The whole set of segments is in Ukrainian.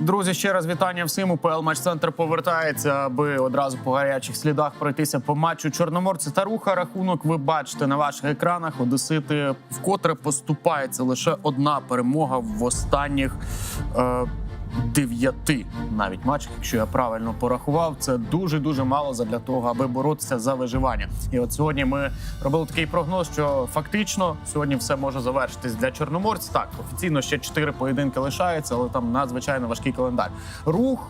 Друзі, ще раз вітання всім. УПЛ матч центр повертається, аби одразу по гарячих слідах пройтися по матчу Чорноморці та руха. Рахунок ви бачите на ваших екранах. Одесити вкотре поступається лише одна перемога в останніх. Е- Дев'яти навіть матчах, якщо я правильно порахував, це дуже дуже мало задля того, аби боротися за виживання. І от сьогодні ми робили такий прогноз, що фактично сьогодні все може завершитись для чорноморців. Так, офіційно ще чотири поєдинки лишаються, але там надзвичайно важкий календар. Рух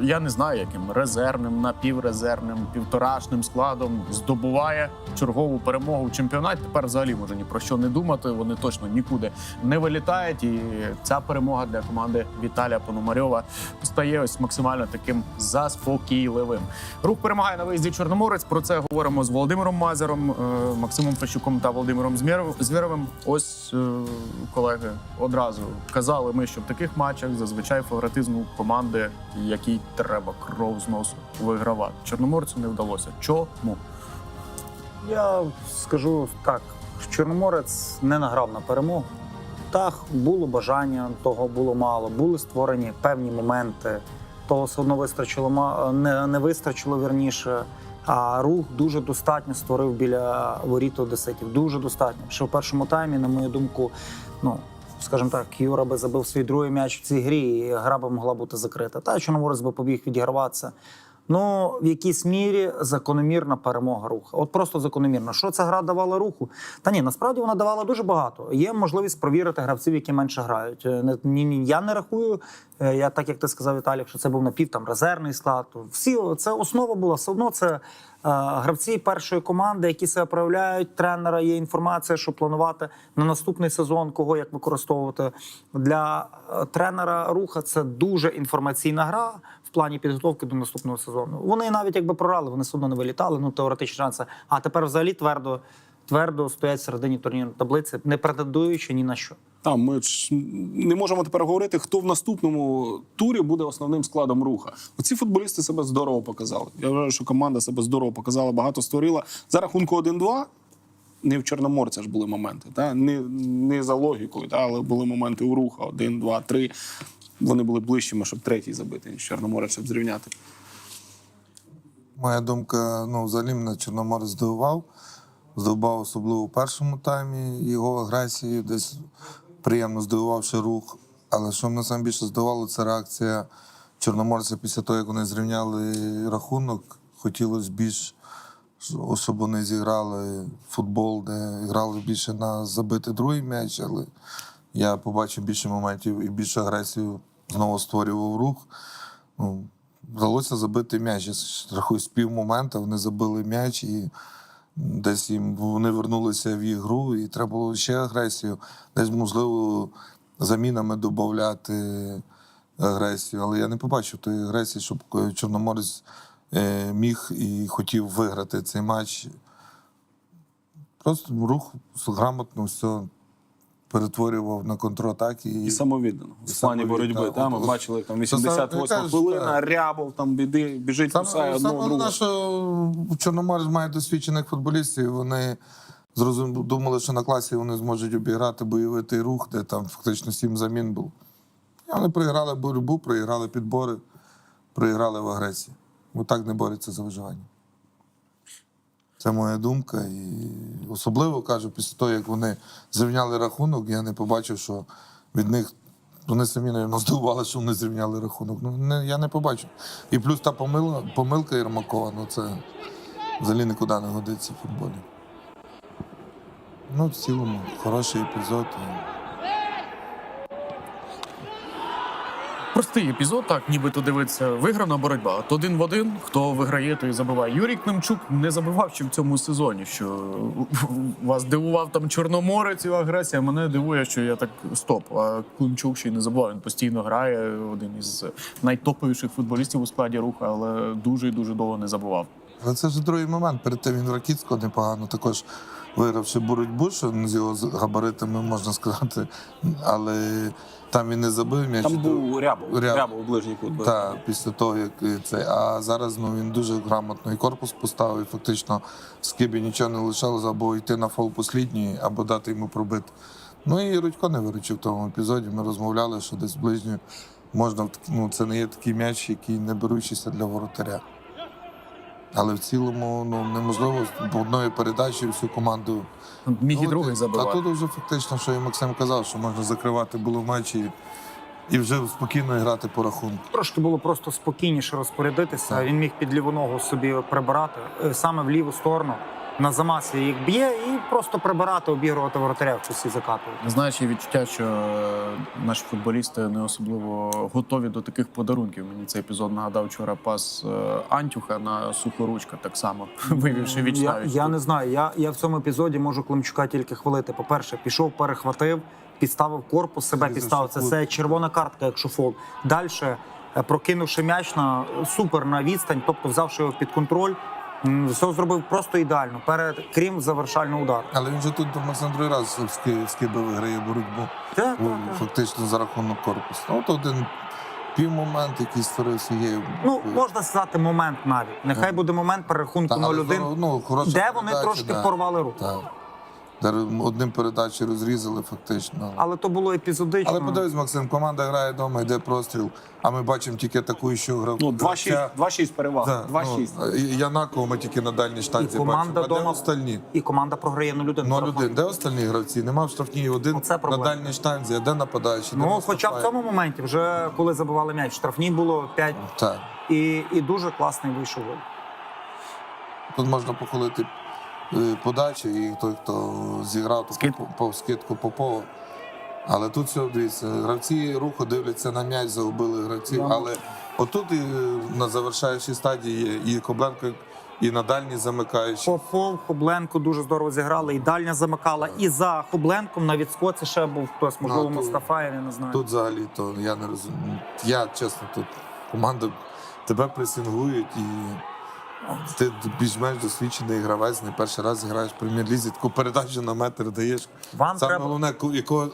я не знаю, яким резервним, напіврезервним, півторашним складом здобуває чергову перемогу в чемпіонаті. Тепер взагалі може ні про що не думати. Вони точно нікуди не вилітають. І ця перемога для команди Віталія Пономарьова стає ось максимально таким заспокійливим. Рух перемагає на виїзді Чорноморець. Про це говоримо з Володимиром Мазером, е, Максимом Фещуком та Володимиром Звєровим. Ось е, колеги одразу казали ми, що в таких матчах зазвичай фаворитизм у команди, якій треба кров з носу вигравати. Чорноморцю не вдалося. Чому? Я скажу так: Чорноморець не награв на перемогу. Так, було бажання, того було мало. Були створені певні моменти. Того все одно вистачило не, не вистачило вірніше. А рух дуже достатньо створив біля воріт одеситів. Дуже достатньо. Що в першому таймі, на мою думку, ну скажімо так, Юра би забив свій другий м'яч в цій грі, і гра би могла бути закрита. Та Чорноморець би побіг відіграватися. Ну, в якійсь мірі закономірна перемога руху. От просто закономірна. Що ця гра давала руху? Та ні, насправді вона давала дуже багато. Є можливість провірити гравців, які менше грають. Е, ні, ні, я не рахую. е, Я так як ти сказав, Віталій, що це був напів там резервний склад. Всі це основа була. Все одно це е, гравці першої команди, які себе проявляють. Тренера є інформація, що планувати на наступний сезон, кого як використовувати для е, тренера руха. Це дуже інформаційна гра плані підготовки до наступного сезону. Вони навіть якби програли, вони все одно не вилітали. Ну теоретичні шанси. А тепер взагалі твердо, твердо стоять середині турнірної таблиці, не претендуючи ні на що. Там ми ж не можемо тепер говорити, хто в наступному турі буде основним складом руха. Оці футболісти себе здорово показали. Я вважаю, що команда себе здорово показала, багато створила. За рахунку 1-2 не в Чорноморця ж були моменти. Та? Не, не за логікою, та? але були моменти у руха: 1, 2, 3. Вони були ближчими, щоб третій забити, ніж Чорноморець, щоб зрівняти. Моя думка, ну, взагалі мене Чорноморець здивував. Здивував особливо у першому таймі його агресією, десь приємно здивувавши рух. Але що мене саме більше здивувало, це реакція Чорноморця після того, як вони зрівняли рахунок. Хотілося більш, щоб вони зіграли футбол, де грали більше на забити другий м'яч, але я побачив більше моментів і більше агресію знову створював рух. Ну, вдалося забити м'яч. Я рахую, з пів моменту вони забили м'яч і десь їм вони вернулися в ігру, і треба було ще агресію. Десь, можливо, замінами додати агресію. Але я не побачив тої агресії, щоб Чорноморець е, міг і хотів виграти цей матч. Просто рух грамотно все перетворював на контратаки. І і самовіддано. В плані боротьби. Та, ми бачили там 88 яка хвилина. Рябов там біди, біжить, кусає Саме, одного саме другого. що Чорноморець має досвідчених футболістів. Вони зрозум... думали, що на класі вони зможуть обіграти бойовий рух, де там фактично сім замін був. І вони проіграли боротьбу, проіграли підбори, проіграли в агресії. Бо так не борються за виживання. Це моя думка. І особливо кажу, після того, як вони зрівняли рахунок, я не побачив, що від них вони самі навіть здивували, що вони зрівняли рахунок. Ну не, я не побачив. І плюс та помила, помилка Єрмакова, ну це взагалі нікуди не годиться в футболі. Ну, в цілому, хороший епізод. Простий епізод, так нібито дивиться, виграна боротьба. От один в один, хто виграє, той забиває. Юрій Климчук не забивав ще в цьому сезоні. Що вас дивував там Чорноморець і агресія. Мене дивує, що я так стоп. А Климчук ще й не забував. Він постійно грає. Один із найтоповіших футболістів у складі руху, але дуже і дуже довго не забував. Але це вже другий момент. Перед тим він Ракіцького непогано також вигравши боротьбу, що з його габаритами можна сказати. Але там він не забив м'яч. Там був Рябов, Рябов. Рябов ближній кут. Так, після того, як це. А зараз ну, він дуже грамотно і корпус поставив, і фактично в скибі нічого не лишалося, або йти на фол послідній, або дати йому пробити. Ну і Рудько не виручив в тому епізоді. Ми розмовляли, що десь ближню можна ну, це не є такий м'яч, який не беручийся для воротаря. Але в цілому ну, неможливо по одної передачі всю команду. Міг і Ну, другий забивати. А тут вже фактично, що і Максим казав, що можна закривати було матчі і, і вже спокійно грати по рахунку. Трошки було просто спокійніше розпорядитися. Так. Він міг під ліву ногу собі прибирати е, саме в ліву сторону. На замасі їх б'є і просто прибирати, обігрувати воротаря в часі закатують. Знаєш, є відчуття, що е, наші футболісти не особливо готові до таких подарунків. Мені цей епізод нагадав вчора пас е, Антюха на сухоручка, так само вивівши Я, відчаю. я не знаю. Я, я в цьому епізоді можу Климчука тільки хвалити. По-перше, пішов, перехватив, підставив корпус, себе Зрізав підставив. Це, це червона картка, якщо фол. Далі, прокинувши м'яч на супер на відстань, тобто взявши його під контроль, все зробив просто ідеально, перед крім завершального удару. Але він же тут Максим другий раз Скиби виграє боротьбу. Так, так, так. Фактично за рахунок корпусу. Ну, от один півмомент, який створив Сергій. Ну, можна сказати, момент навіть. Нехай буде момент перерахунку 0-1, ну, де вони передача, трошки да. порвали руку. Так. Де одним передачі розрізали фактично. Але то було епізодично. Але подивись, Максим, команда грає вдома, йде простріл, а ми бачимо тільки атакуючу гравця. Ну, 2-6 2-6 перевага. 2-6. ну, Янаково ми тільки на дальній і штанці команда бачимо. А де остальні? і команда програє 0-1. 0-1. Де остальні гравці? Нема в штрафній один Оце на дальній штанзі, а де нападаючі? Де Ну, хоча в цьому моменті, вже коли забивали м'яч, штрафні було 5 Так. і, і дуже класний вийшов. Тут можна похвалити е, подачу і той, хто зіграв то Скид. по, по скидку Попова. Але тут все, дивіться, гравці руху дивляться на м'яч, загубили гравців. Але отут і на завершаючій стадії є і Кобленко, і на дальній замикаючий. Попов, Хобленко дуже здорово зіграли, і дальня замикала. І за Хобленком на відскоці ще був хтось, можливо, Ну, Мустафаєв, я не знаю. Тут взагалі то я не розумію. Я чесно, тут команда тебе пресингують і ти більш-менш досвідчений гравець, не перший раз граєш в прем'єр-лізі, таку передачу на метр даєш. Вам Саме треба- головне, ко- якого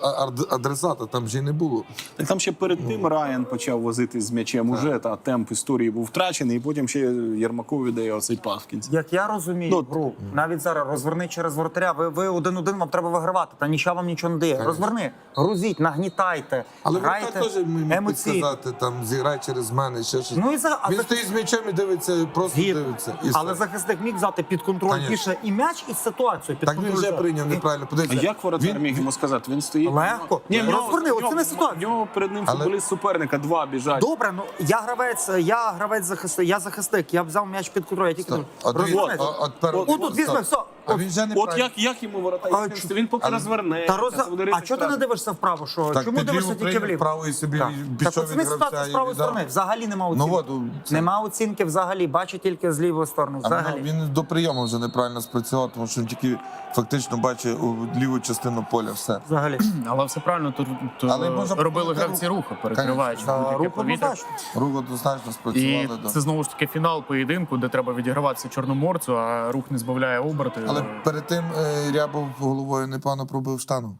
адресата там вже й не було. Так там ще перед тим Райан почав возити з м'ячем уже, та темп історії був втрачений, і потім ще Єрмакову віддає оцей пас в кінці. Як я розумію Ну, гру, навіть зараз розверни через воротаря. Ви, ви один-один, вам треба вигравати. Та нічого вам нічого не дає. Розверни, грузіть, нагнітайте, Але грайте теж міг емоційно. підказати, там зіграй через мене, ще щось. Ну і за а Він стоїть з м'ячем і дивиться, просто Згідно. дивиться. І Але захисник міг взяти під контроль Конечно. більше і м'яч, і ситуацію. Під Так він контроль вже прийняв неправильно. А Подивіться. як воротар він- міг йому сказати? Він стоїть. Легко. Ні, в нього- Розверни, в оце нього- не ситуація. В нього перед ним Але- футболіст суперника, два біжать. Добре, ну я гравець, я гравець захисник, я захисник, я взяв м'яч під контроль, я тільки. От дивіться, розвернеться. от- от перед- Отут візьми, все. А він вже От як, як йому? А Він- поки розверне. Та роз... це буде А чого ти не дивишся вправо? Що? Так, Чому під дивишся тільки вліво? вправо і собі Так. пішов Так, від не ситуація з і правої віддав. сторони. Взагалі нема Ну оцінки. от, це- Нема оцінки взагалі, бачу тільки з лівої сторони. А Взагалі. він, він до прийому вже неправильно спрацював, тому що він тільки фактично бачить у ліву частину поля все. Взагалі. Але все правильно тут, тут Але можна робили гравці рух. руху, перекриваючи За будь-яке руку повітря. однозначно. Рух однозначно І спрацювали. да. це знову ж таки фінал поєдинку, де треба відіграватися чорноморцю, а рух не збавляє оберти. Але перед тим е, Рябов головою непогано пробив штану.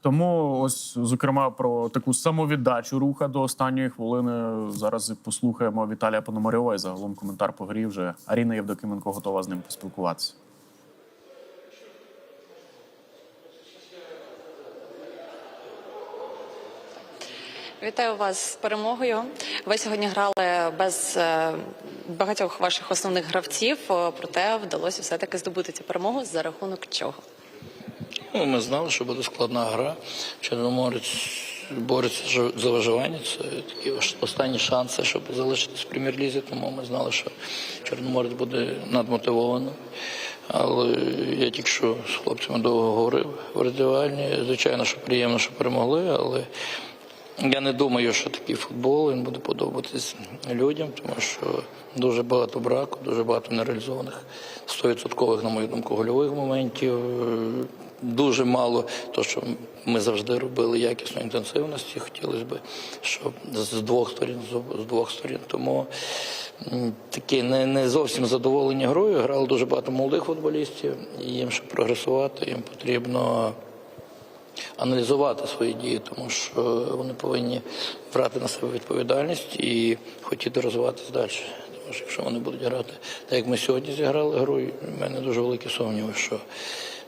Тому ось зокрема про таку самовіддачу руха до останньої хвилини. Зараз послухаємо Віталія Пономарьова і загалом коментар по грі. Вже Аріна Євдокименко готова з ним поспілкуватися. Вітаю вас з перемогою. Ви сьогодні грали без е, багатьох ваших основних гравців, е, проте вдалося все таки здобути цю перемогу за рахунок чого. Ну, ми знали, що буде складна гра. Чорноморець бореться за- виживання. Це такі останні шанси, щоб залишитись в прем'єр-лізі. Тому ми знали, що Чорноморець буде надмотивований. Але я тільки що з хлопцями довго говорив в роздівальні. Звичайно, що приємно, що перемогли, але я не думаю, що такий футбол він буде подобатись людям, тому що дуже багато браку, дуже багато нереалізованих 100%, на мою думку, гольових моментів. Дуже мало то, що ми завжди робили якісно інтенсивності. Хотілося б, щоб з двох сторін з двох сторін. Тому м, такі не, не зовсім задоволені грою. Грали дуже багато молодих футболістів, і їм, щоб прогресувати, їм потрібно аналізувати свої дії, тому що вони повинні брати на себе відповідальність і хотіти розвиватися далі. Тому що якщо вони будуть грати так, як ми сьогодні зіграли гру, в мене дуже великі сумніви, що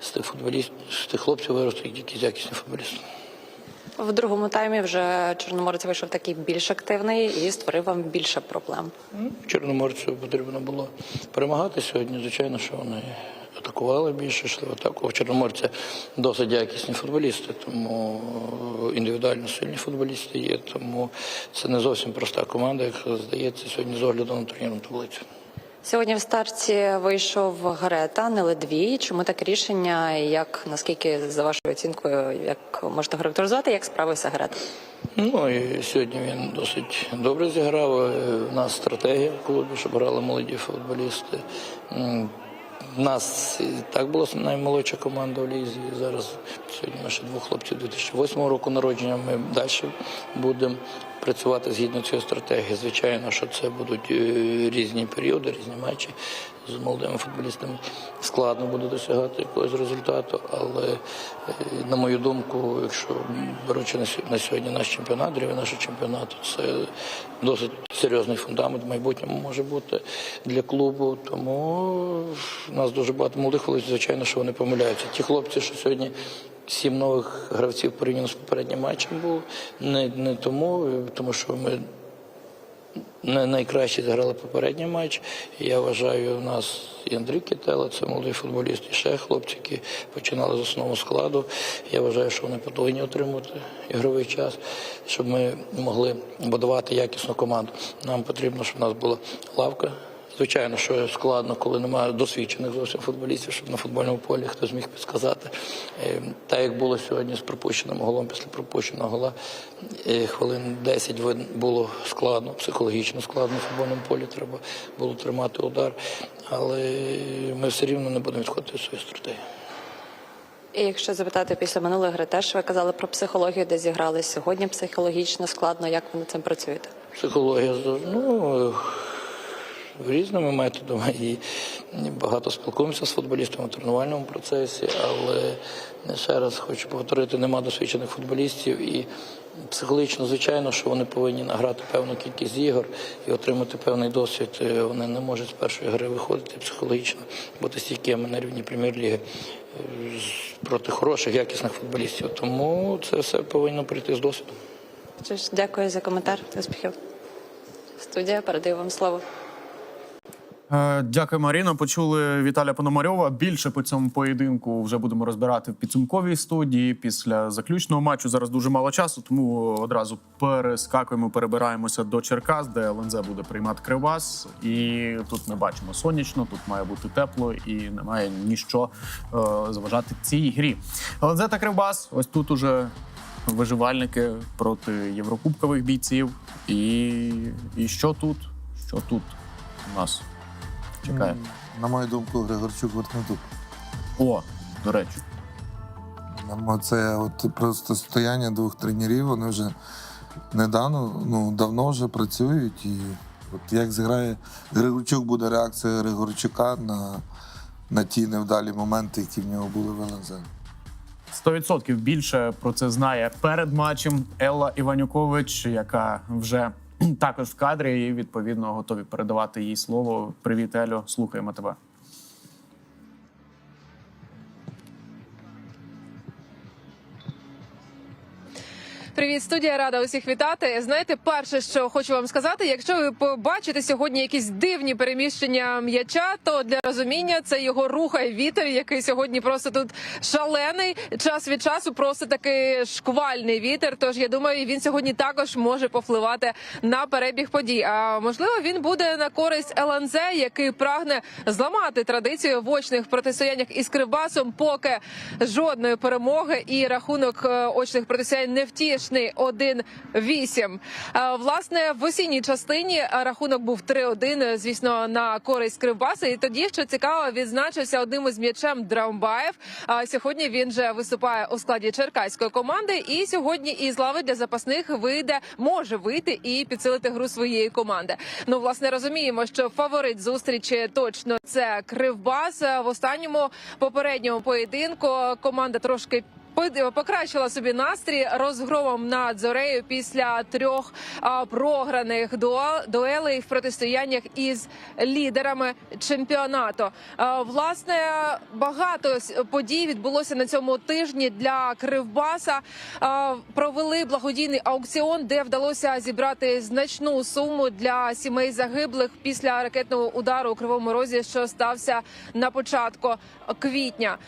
з тих футболістів, з тих хлопців виростуть якісь якісні футболісти. В другому таймі вже Чорноморець вийшов такий більш активний і створив вам більше проблем. Чорноморцю потрібно було перемагати сьогодні. Звичайно, що вони атакували більше, йшли в атаку. У Чорноморця досить якісні футболісти, тому індивідуально сильні футболісти є. Тому це не зовсім проста команда, як здається, сьогодні з огляду на турнірну таблицю. Сьогодні в старті вийшов Гарета, не Ледвій. Чому таке рішення? Як наскільки за вашою оцінкою, як можете характеризувати, як справився Гарета? Ну і сьогодні він досить добре зіграв. Е, У нас стратегія в клубі, щоб грали молоді футболісти. У нас і так була наймолодша команда в лізі. І зараз сьогодні наші двох хлопців 2008 року народження. Ми далі будемо працювати згідно цієї стратегії. Звичайно, що це будуть е, різні періоди, різні матчі з молодими футболістами. Складно буде досягати якогось результату, але е, на мою думку, якщо беручи на сьогодні наш чемпіонат, рівень нашого чемпіонату, це досить серйозний фундамент в майбутньому може бути для клубу. Тому в нас дуже багато молодих хлопців, звичайно, що вони помиляються. Ті хлопці, що сьогодні. Сім нових гравців порівняно з попереднім матчем було не, не тому, тому що ми не найкраще зіграли попередній матч. Я вважаю, у нас і Андрій Кітела, це молодий футболіст, і ще хлопці, які починали з основного складу. Я вважаю, що вони повинні отримати ігровий час, щоб ми могли будувати якісну команду. Нам потрібно, щоб у нас була лавка. Звичайно, що складно, коли немає досвідчених зовсім футболістів, щоб на футбольному полі хтось міг підсказати. Е, Так як було сьогодні з пропущеним голом після пропущеного гола, е, хвилин 10 вид- було складно, психологічно складно на футбольному полі. Треба було тримати удар. Але ми все рівно не будемо відходити від своєї стратегії. І якщо запитати після минулої гри, теж ви казали про психологію, де зіграли сьогодні психологічно складно. Як ви над цим працюєте? Психологія ну, різними методами і багато спілкуємося з футболістами у тренувальному процесі, але ще раз хочу повторити, нема досвідчених футболістів і психологічно, звичайно, що вони повинні награти певну кількість ігор і отримати певний досвід. Е, Вони не можуть з першої гри виходити психологічно, бути стійкими на рівні прем'єр-ліги е, проти хороших, якісних футболістів. Тому це все повинно прийти з досвідом. Дякую за коментар. Успіхів. Студія передаю вам слово. Е, Дякую, Маріно. Почули Віталія Пономарьова. Більше по цьому поєдинку вже будемо розбирати в підсумковій студії після заключного матчу. Зараз дуже мало часу, тому одразу перескакуємо, перебираємося до Черкас, де ЛНЗ буде приймати Кривбас. І тут ми бачимо сонячно, тут має бути тепло і немає ніщо е, заважати цій грі. ЛНЗ та Кривбас. Ось тут уже виживальники проти єврокубкових бійців. І, і що тут? Що тут у нас? Чекає. На мою думку, Григорчук Вертнедук. О, до речі. Це от просто стояння двох тренерів. Вони вже недавно, ну давно вже працюють. І от як зіграє Григорчук, буде реакція Григорчука на, на ті невдалі моменти, які в нього були в ЛНЗ. 100% більше про це знає перед матчем Елла Іванюкович, яка вже також в кадрі, і відповідно готові передавати їй слово. Привіт, Елю, слухаємо тебе. Привіт, студія рада усіх вітати. Знаєте, перше, що хочу вам сказати, якщо ви побачите сьогодні якісь дивні переміщення м'яча, то для розуміння це його рухає вітер, який сьогодні просто тут шалений. Час від часу просто такий шквальний вітер. Тож я думаю, він сьогодні також може повпливати на перебіг подій. А можливо, він буде на користь ЛНЗ, який прагне зламати традицію в очних протистояннях із Кривбасом, поки жодної перемоги і рахунок е, очних протистоянь не втішний 1-8. Е, Власне, в осінній частині е, рахунок був 3-1, звісно, на користь Кривбаса. І тоді, що цікаво, відзначився одним із м'ячем Драумбаєв. А сьогодні він же виступає у складі черкаської команди. І сьогодні із лави для запасних вийде, може вийти і підсилити гру своєї команди. Ну, власне, розуміємо, що фаворит зустрічі точно це Кривбас. Е, В останньому попередньому поєдинку команда трошки покращила собі настрій розгромом над зорею після трьох програних дуелей в протистояннях із лідерами чемпіонату. Власне, багато подій відбулося на цьому тижні для Кривбаса. Провели благодійний аукціон, де вдалося зібрати значну суму для сімей загиблих після ракетного удару у кривому розі, що стався на початку квітня.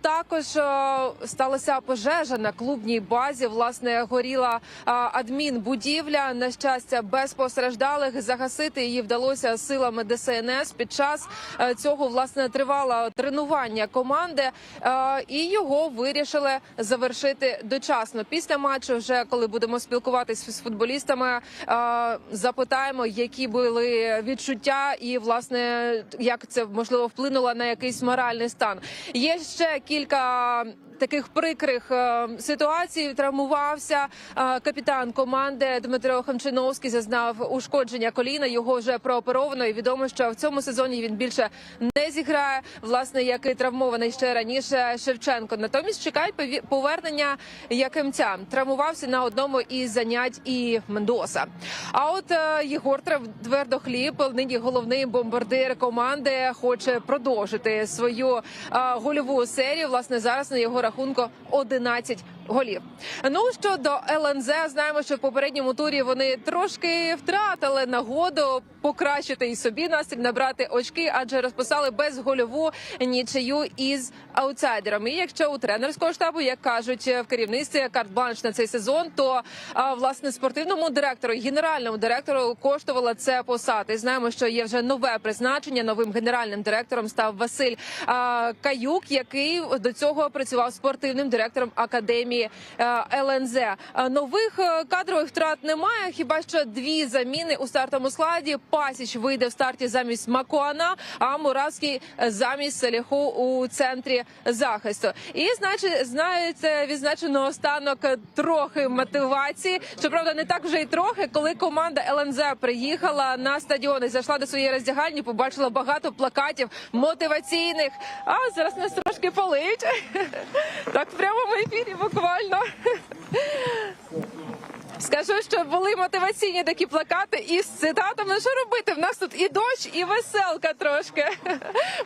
Також а, сталася пожежа на клубній базі. Власне, горіла адмінбудівля. На щастя, без постраждалих загасити її вдалося силами ДСНС. Під час е, цього власне тривало тренування команди, е, і його вирішили завершити дочасно. Після матчу, вже коли будемо спілкуватися з футболістами, е, запитаємо, які були відчуття, і власне як це можливо вплинуло на якийсь моральний стан. Є ще кілька. Таких прикрих е, ситуацій травмувався е, капітан команди Дмитро Хамчиновський. Зазнав ушкодження коліна. Його вже прооперовано. І відомо, що в цьому сезоні він більше не зіграє. Власне, як і травмований ще раніше Шевченко. Натомість пові- повернення Якимця. Травмувався на одному із занять і Мендоса. А от е, Єгор Твердохліб, нині головний бомбардир команди, хоче продовжити свою гольову серію. Власне, зараз на його рахунку 11 голів. Ну щодо ЛНЗ, знаємо, що в попередньому турі вони трошки втратили нагоду покращити і собі настрій, набрати очки, адже розписали безгольову нічию із аутсайдерами. І якщо у тренерського штабу, як кажуть в керівництві карт-бланш на цей сезон, то а, власне спортивному директору, генеральному директору коштувала це посада. І знаємо, що є вже нове призначення. Новим генеральним директором став Василь а, Каюк, який до цього працював спортивним директором академії е, ЛНЗ. Нових е, кадрових втрат немає. Хіба що дві заміни у стартовому складі. Пасіч вийде в старті замість Макуана, а Муравський замість Саліху у центрі захисту. І значить, знаєте, відзначено останок трохи мотивації. Щоправда, не так вже й трохи, коли команда ЛНЗ приїхала на стадіон і зайшла до своєї роздягальні, побачила багато плакатів мотиваційних. А зараз нас трошки палить. Так в прямому ефірі буквально. Скажу, що були мотиваційні такі плакати із цитатами. Ну, Що робити? В нас тут і дощ, і веселка трошки.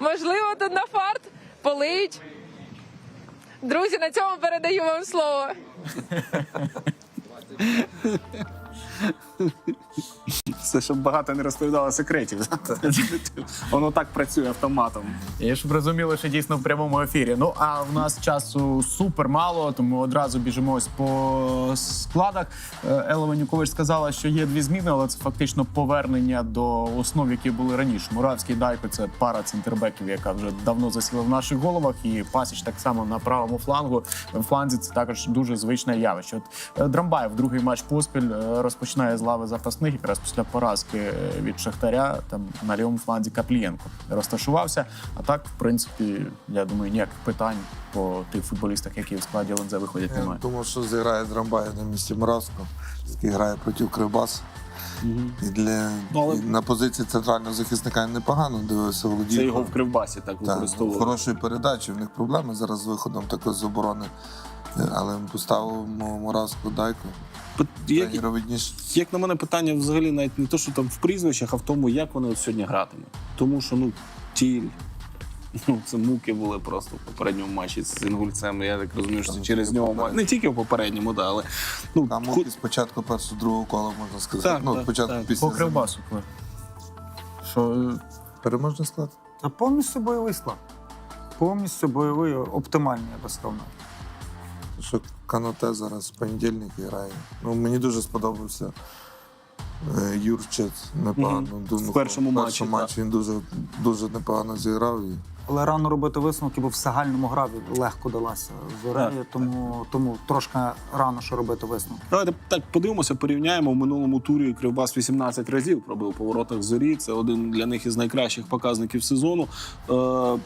Можливо, тут на фарт полиють. Друзі, на цьому передаю вам слово. Це щоб багато не розповідало секретів. Воно так працює автоматом. І щоб розуміли, що дійсно в прямому ефірі. Ну а в нас часу супер мало, тому одразу біжимо ось по складах. Е, Елла Ванюкович сказала, що є дві зміни, але це фактично повернення до основ, які були раніше. Муравський Дайко це пара центрбеків, яка вже давно засіла в наших головах. І Пасіч так само на правому флангу. В фланзі це також дуже звичне явище. От е, Драмбаєв другий матч поспіль е, розпочинає з лави запасних, якраз після поразки е, від Шахтаря. Там на лівому фланзі Каплієнко розташувався. А так, в принципі, я думаю, ніяких питань по тих футболістах, які в складі ЛНЗ виходять, Я немає. думаю, що зіграє Драмбай на місці Моравського, який грає проти Кривбасу. І для Ну, але- і на позиції центрального захисника непогано дивився володів. Це його в Кривбасі так Так, використовували. хорошої передачі. В них проблеми зараз з виходом такої з оборони. Але ми поставимо Моравську дайку. Як, як на мене, питання взагалі навіть не то, що там в прізвищах, а в тому, як вони от сьогодні гратимуть. Тому що ну тіль. Ну, це муки були просто в попередньому матчі з інгульцем. Я так розумію, що це Там через нього ма- не тільки в попередньому, да, але ну Там муки спочатку першого другого кола, можна сказати. Так, ну, так, спочатку так. після По кривбасу. Що е, переможний склад. А повністю бойовий склад. Повністю бойовий, оптимальний, я би сказав. Що Каноте зараз в понедільник грає. Ну, мені дуже сподобався е, Юрчет. Непогано. Мгм. Думаю, В першому в першому матчі він дуже, дуже непогано зіграв. І... Але рано робити висновки, бо в загальному гра легко далася Так, тому, тому трошки рано що робити висновки. Давайте так подивимося, порівняємо. В минулому турі Кривбас 18 разів пробив по воротах зорі. Це один для них із найкращих показників сезону. Е,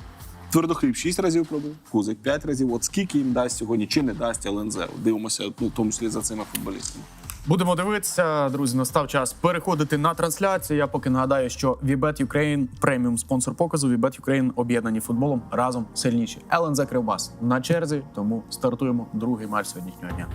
Твердохліб 6 разів пробив, Кузик 5 разів. От скільки їм дасть сьогодні, чи не дасть ЛНЗ? Дивимося, ну, в тому числі за цими футболістами. Будемо дивитися, друзі. Настав час переходити на трансляцію. Я поки нагадаю, що Вібет Ukraine – преміум спонсор показу. Вібет Ukraine об'єднані футболом разом сильніші. ЛНЗ Кривбас на черзі. Тому стартуємо другий матч сьогоднішнього дня.